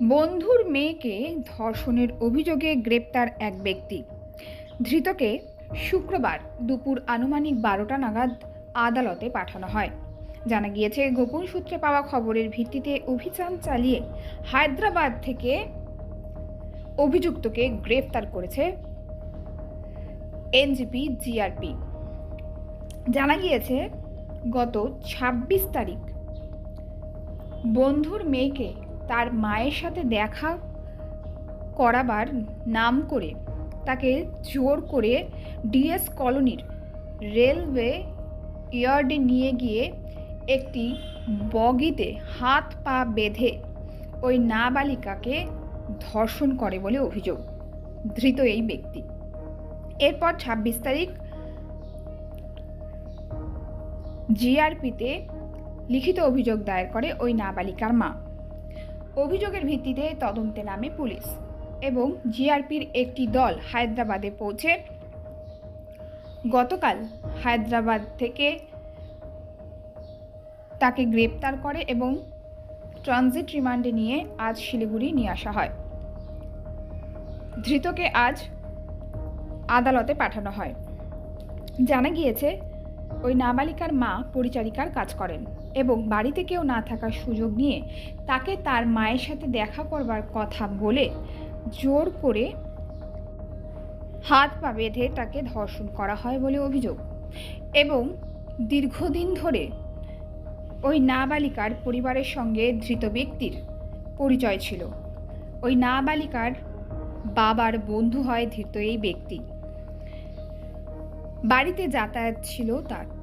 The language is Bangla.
বন্ধুর মেয়েকে ধর্ষণের অভিযোগে গ্রেপ্তার এক ব্যক্তি। ধৃতকে শুক্রবার দুপুর আনুমানিক বারোটা নাগাদ আদালতে পাঠানো হয়। জানা গিয়েছে, গোপন সূত্রে পাওয়া খবরের ভিত্তিতে অভিযান চালিয়ে হায়দ্রাবাদ থেকে অভিযুক্তকে গ্রেফতার করেছে এনজিপি জিআরপি। জানা গিয়েছে, গত ছাব্বিশ তারিখ বন্ধুর মেয়েকে তার মায়ের সাথে দেখা করাবার নাম করে তাকে জোর করে ডিএস কলোনির রেলওয়ে ইয়ার্ডে নিয়ে গিয়ে একটি বগিতে হাত পা বেঁধে ওই নাবালিকাকে ধর্ষণ করে বলে অভিযোগ। ধৃত এই ব্যক্তি। এরপর ছাব্বিশ তারিখ জিআরপিতে লিখিত অভিযোগ দায়ের করে ওই নাবালিকার মা। অভিযোগের ভিত্তিতে তদন্তে নামে পুলিশ এবং জিআরপির একটি দল হায়দ্রাবাদে পৌঁছে। গতকাল হায়দ্রাবাদ থেকে তাকে গ্রেপ্তার করে এবং ট্রানজিট রিমান্ডে নিয়ে আজ শিলিগুড়ি নিয়ে আসা হয়। ধৃতকে আজ আদালতে পাঠানো হয়। জানা গিয়েছে ওই নাবালিকার মা পরিচারিকার কাজ করেন এবং বাড়িতে কেউ না থাকার সুযোগ নিয়ে তাকে তার মায়ের সাথে দেখা করবার কথা বলে জোর করে হাত পা বেঁধে তাকে ধর্ষণ করা হয় বলে অভিযোগ এবং দীর্ঘদিন ধরে ওই নাবালিকার পরিবারের সঙ্গে ধৃত ব্যক্তির পরিচয় ছিল। ওই নাবালিকার বাবার বন্ধু হয় ধৃত এই ব্যক্তি। বাড়িতে যাতায়াত ছিল তার।